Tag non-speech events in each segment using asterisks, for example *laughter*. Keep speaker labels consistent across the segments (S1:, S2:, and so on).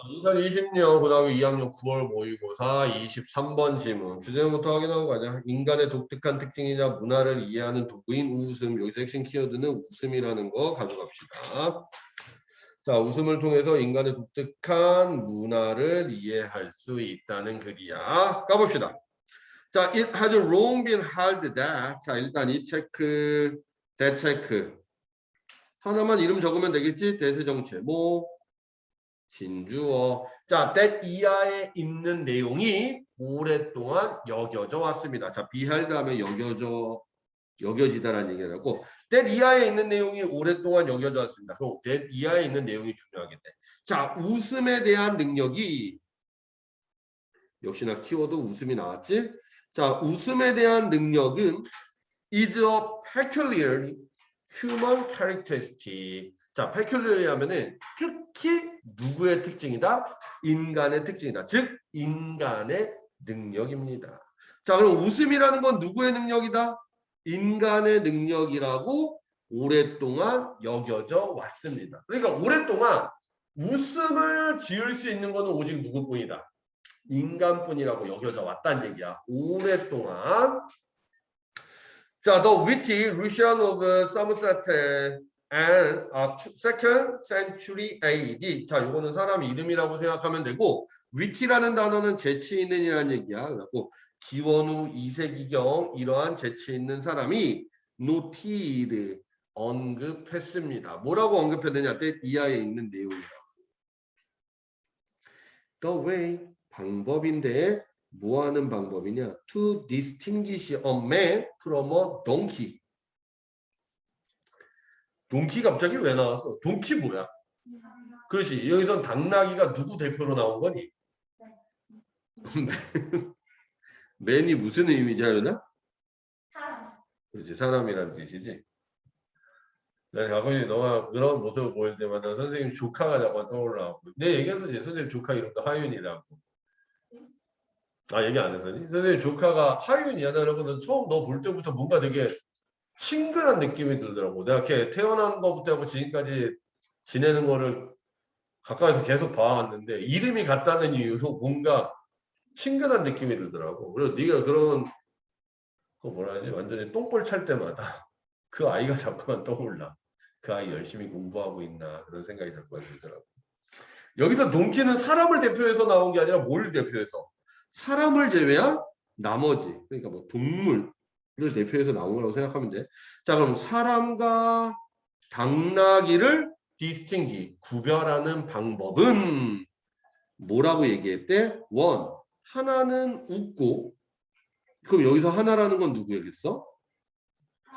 S1: 2020년 고등학교 2학년 9월 모의고사 23번 질문. 주제부터 확인하고 가자. 인간의 독특한 특징이자 문화를 이해하는 도구인 웃음. 여기서 핵심 키워드는 웃음이라는 거 가져갑시다. 자 웃음을 통해서 인간의 독특한 문화를 이해할 수 있다는 글이야. 가봅시다. 자 it has long been held that. 자 일단 이 체크 that 체크. 하나만 이름 적으면 되겠지? 대세정체. 뭐 진주어. 자, that 이하에 있는 내용이 오랫동안 여겨져 왔습니다. 자, 비할드 하면 여겨져 여겨지다라는 얘기가 나고 that 이하에 있는 내용이 오랫동안 여겨져 왔습니다. 그럼 that 이하에 있는 내용이 중요하겠네. 자, 웃음에 대한 능력이 역시나 키워드 웃음이 나왔지? 자, 웃음에 대한 능력은 is a peculiarly human characteristic. 자, peculiarly 하면은 특히 누구의 특징이다? 인간의 특징이다. 즉, 인간의 능력입니다. 자, 그럼 웃음이라는 건 누구의 능력이다? 인간의 능력이라고 오랫동안 여겨져 왔습니다. 그러니까 오랫동안 웃음을 지을 수 있는 것은 오직 누구뿐이다? 인간뿐이라고 여겨져 왔다는 얘기야. 오랫동안. 자, witty Lucian of Somerset and uh, second century AD. 자, 이거는 사람 이름이라고 생각하면 되고 witty라는 단어는 재치 있는 이라는 얘기야. 그래갖고 기원후 2세기경 이러한 재치 있는 사람이 noted 언급했습니다. 뭐라고 언급했느냐? 때 이하에 있는 내용이라고. The way 방법인데 뭐 하는 방법이냐? To distinguish a man from a donkey. 동키 갑자기 왜 나왔어? 동키 뭐야? 그렇지. 여기선 당나귀가 누구 대표로 나온 거니? *laughs* 맨이 무슨 의미지 하려나? 그렇지. 사람이라는 뜻이지. 난 가끔씩 너가 그런 모습을 보일 때마다 선생님 조카가 자꾸 떠올라고. 내 얘기했었지. 선생님 조카 이름도 하윤이라고. 아 얘기 안 했었니? 선생님 조카가 하윤이야. 나 그러고 처음 너 볼 때부터 뭔가 되게 친근한 느낌이 들더라고. 내가 이렇게 태어난 것부터 하고 지금까지 지내는 거를 가까이서 계속 봐왔는데 이름이 같다는 이유로 뭔가 친근한 느낌이 들더라고. 그리고 네가 그런 그 뭐라 하지? 완전히 똥볼 찰 때마다 *laughs* 그 아이가 자꾸만 떠올라. 그 아이 열심히 공부하고 있나 그런 생각이 자꾸만 들더라고. 여기서 동키는 사람을 대표해서 나온 게 아니라 뭘 대표해서? 사람을 제외한 나머지 그러니까 뭐 동물 를 대표해서 나온 거라고 생각하면 돼. 자, 그럼 사람과 당나귀를 디스팅기 구별하는 방법은 뭐라고 얘기했대? 원 하나는 웃고 그럼 여기서 하나라는 건 누구겠어?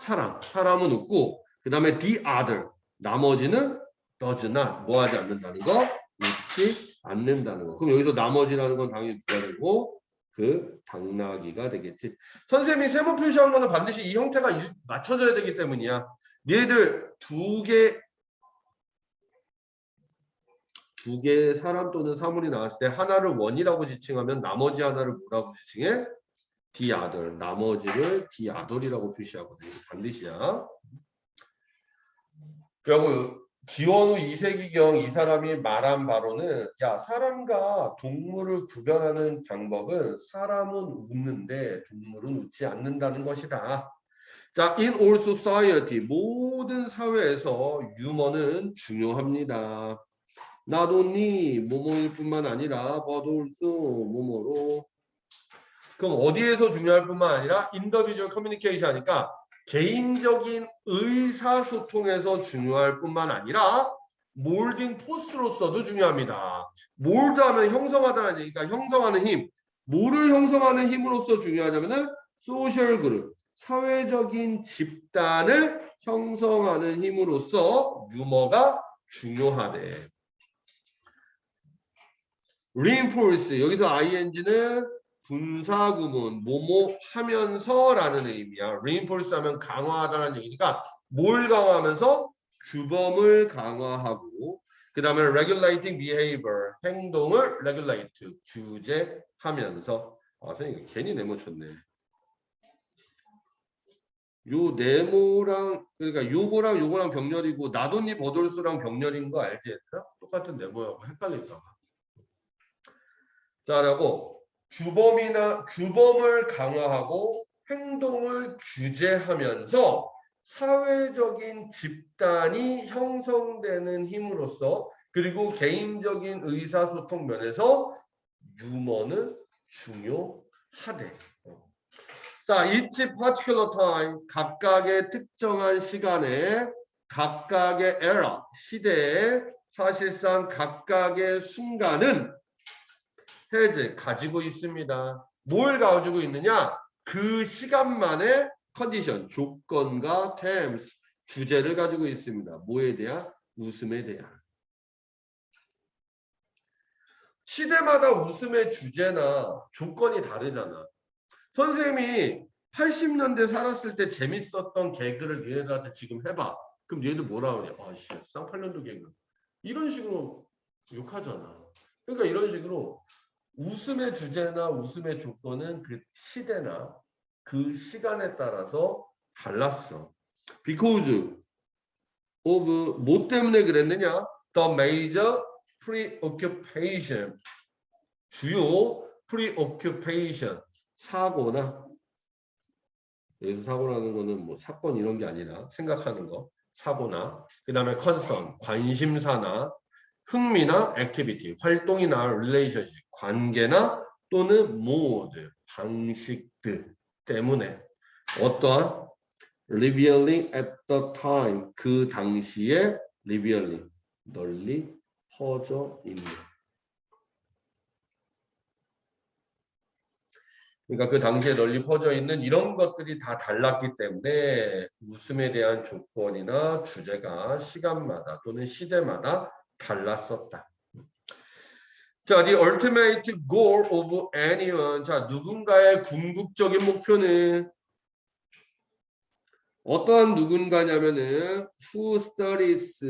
S1: 사람. 사람은 웃고 그 다음에 the other 나머지는 does not 뭐 하지 않는다는 거 웃지 않는다는 거. 그럼 여기서 나머지라는 건 당연히 누가 되고 그 당나귀가 되겠지. 선생님이 세모 표시한 거는 반드시 이 형태가 일- 맞춰져야 되기 때문이야. 얘들 두 개, 두 개의 사람 또는 사물이 나왔을 때 하나를 원이라고 지칭하면 나머지 하나를 뭐라고 지칭해? 디아들. 나머지를 디아돌이라고 표시하거든. 이거 반드시야. 그리고 기원후 2세기경 이 사람이 말한 바로는 야 사람과 동물을 구별하는 방법은 사람은 웃는데 동물은 웃지 않는다는 것이다. 자, in all society 모든 사회에서 유머는 중요합니다. not only 뭐뭐일 뿐만 아니라 but also 뭐뭐로 그럼 어디에서 중요할 뿐만 아니라 communication 하니까 개인적인 의사소통에서 중요할 뿐만 아니라 몰딩 포스로서도 중요합니다. 몰드하면 형성하다는 얘기가 형성하는 힘. 뭐를 형성하는 힘으로서 중요하냐면은 소셜 그룹, 사회적인 집단을 형성하는 힘으로써 유머가 중요하대. reinforce 여기서 ing는 분사 구문 뭐뭐 하면서라는 의미야. reinforce 하면 강화하다는 얘기니까 뭘 강화하면서 규범을 강화하고 그 다음에 regulating behavior 행동을 regulate 규제하면서 아 선생님 괜히 네모 쳤네. 요 네모랑 그러니까 요거랑 요거랑 병렬이고 나돈니 버돌스랑 병렬인 거 알지? 똑같은 네모하고 헷갈릴까 봐. 자라고 규범이나 규범을 강화하고 행동을 규제하면서 사회적인 집단이 형성되는 힘으로써 그리고 개인적인 의사소통 면에서 유머는 중요하대. 자, each particular time 각각의 특정한 시간에 각각의 era 시대에 사실상 각각의 순간은 해제 가지고 있습니다. 뭘 가지고 있느냐? 그 시간만의 컨디션, 조건과 terms, 주제를 가지고 있습니다. 뭐에 대한? 웃음에 대한. 시대마다 웃음의 주제나 조건이 다르잖아. 선생님이 80년대 살았을 때 재밌었던 개그를 얘네들한테 지금 해봐. 그럼 얘들 뭐라 그래? 아씨, 쌍팔년도 개그. 이런 식으로 욕하잖아. 그러니까 이런 식으로 웃음의 주제나 웃음의 조건은 그 시대나 그 시간에 따라서 달랐어. Because of 뭐 때문에 그랬느냐? The major preoccupation. 주요 preoccupation. 사고나. 여기서 사고라는 거는 뭐 사건 이런 게 아니라 생각하는 거. 사고나. 그 다음에 concern. 관심사나 흥미나 activity 활동이나 relationship 관계나 또는 mode 방식들 때문에 어떠한 revealing at the time 그 당시에 revealing 널리 퍼져 있는. 그러니까 그 당시에 널리 퍼져 있는 이런 것들이 다 달랐기 때문에 웃음에 대한 조건이나 주제가 시간마다 또는 시대마다 달랐었다. 자, the ultimate goal of anyone. 자, 누군가의 궁극적인 목표는 어떠한 누군가냐면은 who studies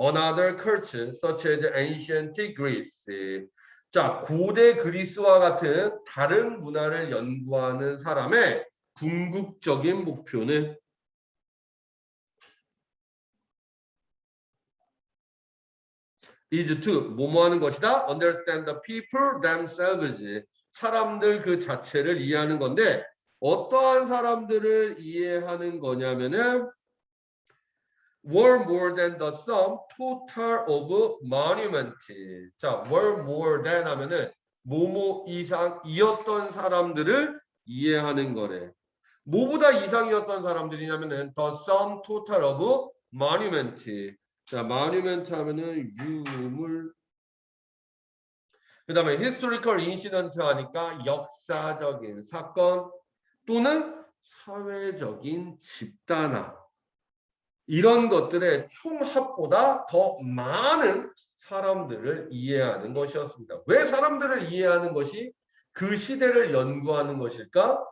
S1: another culture such as ancient Greece. 자, 고대 그리스와 같은 다른 문화를 연구하는 사람의 궁극적인 목표는 is to 뭐뭐 하는 것이다. understand the people themselves. 사람들 그 자체를 이해하는 건데 어떠한 사람들을 이해하는 거냐면은 were more than the sum total of monument. 자, were more than 하면은 뭐뭐 이상이었던 사람들을 이해하는 거래. 뭐보다 이상이었던 사람들이냐면은 the sum total of monument. 자, monument 하면은 유물. 그 다음에 historical incident 하니까 역사적인 사건 또는 사회적인 집단화. 이런 것들의 총합보다 더 많은 사람들을 이해하는 것이었습니다. 왜 사람들을 이해하는 것이 그 시대를 연구하는 것일까?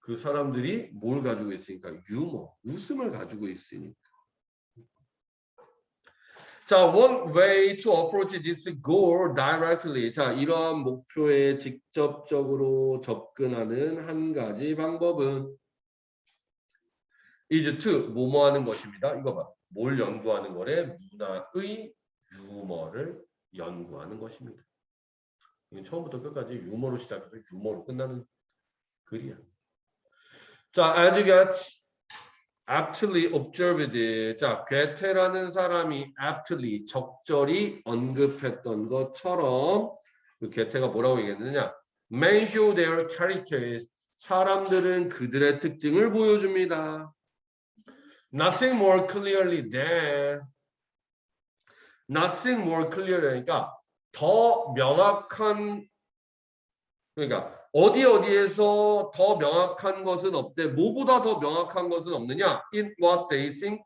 S1: 그 사람들이 뭘 가지고 있으니까 유머, 웃음을 가지고 있으니까. 자, one way to approach this goal directly. 자, 이러한 목표에 직접적으로 접근하는 한 가지 방법은 is to 뭐뭐 하는 것입니다. 이거 봐. 뭘 연구하는 거래? 문화의 유머를 연구하는 것입니다. 이건 처음부터 끝까지 유머로 시작해서 유머로 끝나는 글이야. 자, as you get aptly observed. 자, 괴테라는 사람이 aptly 적절히 언급했던 것처럼 그 괴테가 뭐라고 얘기했느냐? Men show their characters. 사람들은 그들의 특징을 보여줍니다. Nothing more clearly than nothing more clearly 그러니까 더 명확한 그러니까 어디 어디에서 더 명확한 것은 없대. 뭐보다 더 명확한 것은 없느냐? In what they think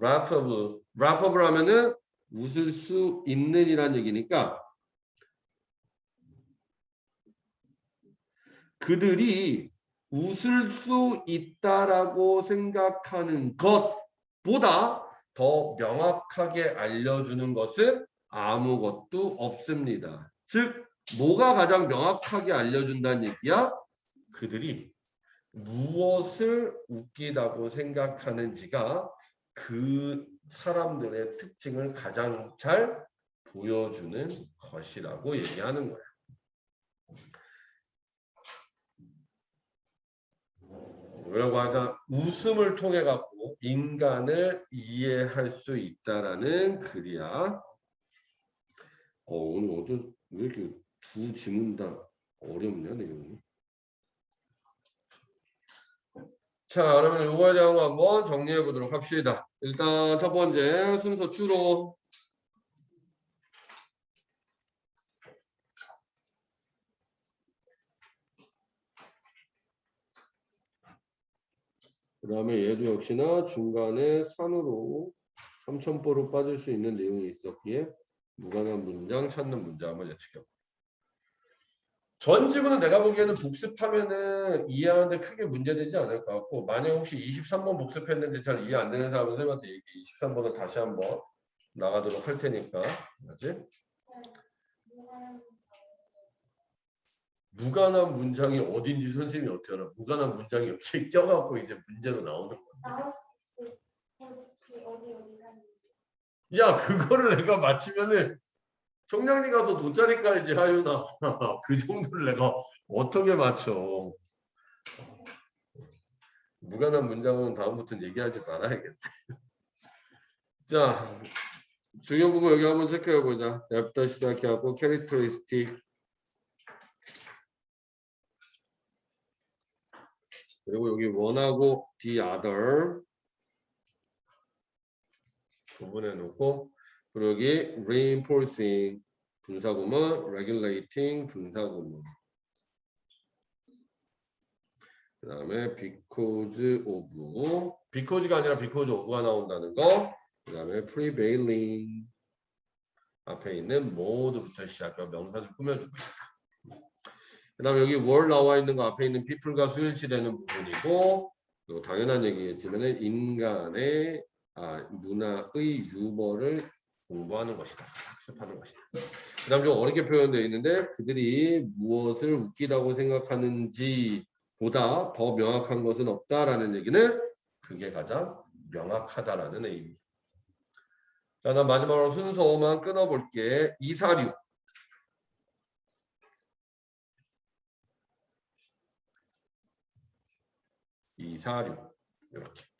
S1: laughable. laughable 하면은 웃을 수 있는 이란 얘기니까 그들이 웃을 수 있다라고 생각하는 것보다 더 명확하게 알려주는 것은 아무것도 없습니다. 즉 뭐가 가장 명확하게 알려준다는 얘기야? 그들이 무엇을 웃기다고 생각하는지가 그 사람들의 특징을 가장 잘 보여주는 것이라고 얘기하는 거야. 뭐라고 하자 웃음을 통해 갖고 인간을 이해할 수 있다라는 글이야. 어, 오늘 어제 왜 이렇게 두 지문 다 어렵냐 내용이? 자, 그러면 요거에 대한 거 한번 정리해 보도록 합시다. 일단 첫 번째 순서 주로 그 다음에 얘도 역시나 중간에 산으로 삼천포로 빠질 수 있는 내용이 있었기에 무관한 문장 찾는 문제 한번 예측해 전 지문은 내가 보기에는 복습하면은 이해하는데 크게 문제되지 않을 것 같고 만약 혹시 23번 복습했는데 잘 이해 안 되는 사람은 선생님한테 얘기 23번을 다시 한번 나가도록 할 테니까 맞지? 무관한 문장이 어딘지 선생님이 어떻게 알아? 무관한 문장이 여기에 껴갖고 이제 문제로 나오는
S2: 사는지
S1: 야 그거를 내가 맞히면은 청량리 가서 돗자리 깔지 하윤아 *laughs* 그 정도를 내가 어떻게 맞춰? 무관한 문장은 다음부터는 얘기하지 말아야겠네 *laughs* 자 중요 부분 여기 한번 체크해 보자. 랩부터 시작해갖고 캐릭터리스틱. 그리고 여기 원하고 the other. 구분해 놓고 여기 reinforcing 분사구문, regulating 분사구문. 그 다음에 because of, because가 아니라 because of가 나온다는 거. 그 다음에 prevailing 앞에 있는 mode부터 시작해서 명사를 꾸며주고 있다. 그 다음에 여기 were 나와 있는 거 앞에 있는 people과 수일치되는 부분이고 당연한 얘기겠지만 인간의 아, 문화의 유머를 공부하는 것이다. 학습하는 것이다. 그 다음 좀 어렵게 표현되어 있는데 그들이 무엇을 웃기다고 생각하는지 보다 더 명확한 것은 없다라는 얘기는 그게 가장 명확하다라는 의미. 자, 나 마지막으로 순서만 끊어볼게. 246. 246. 이렇게.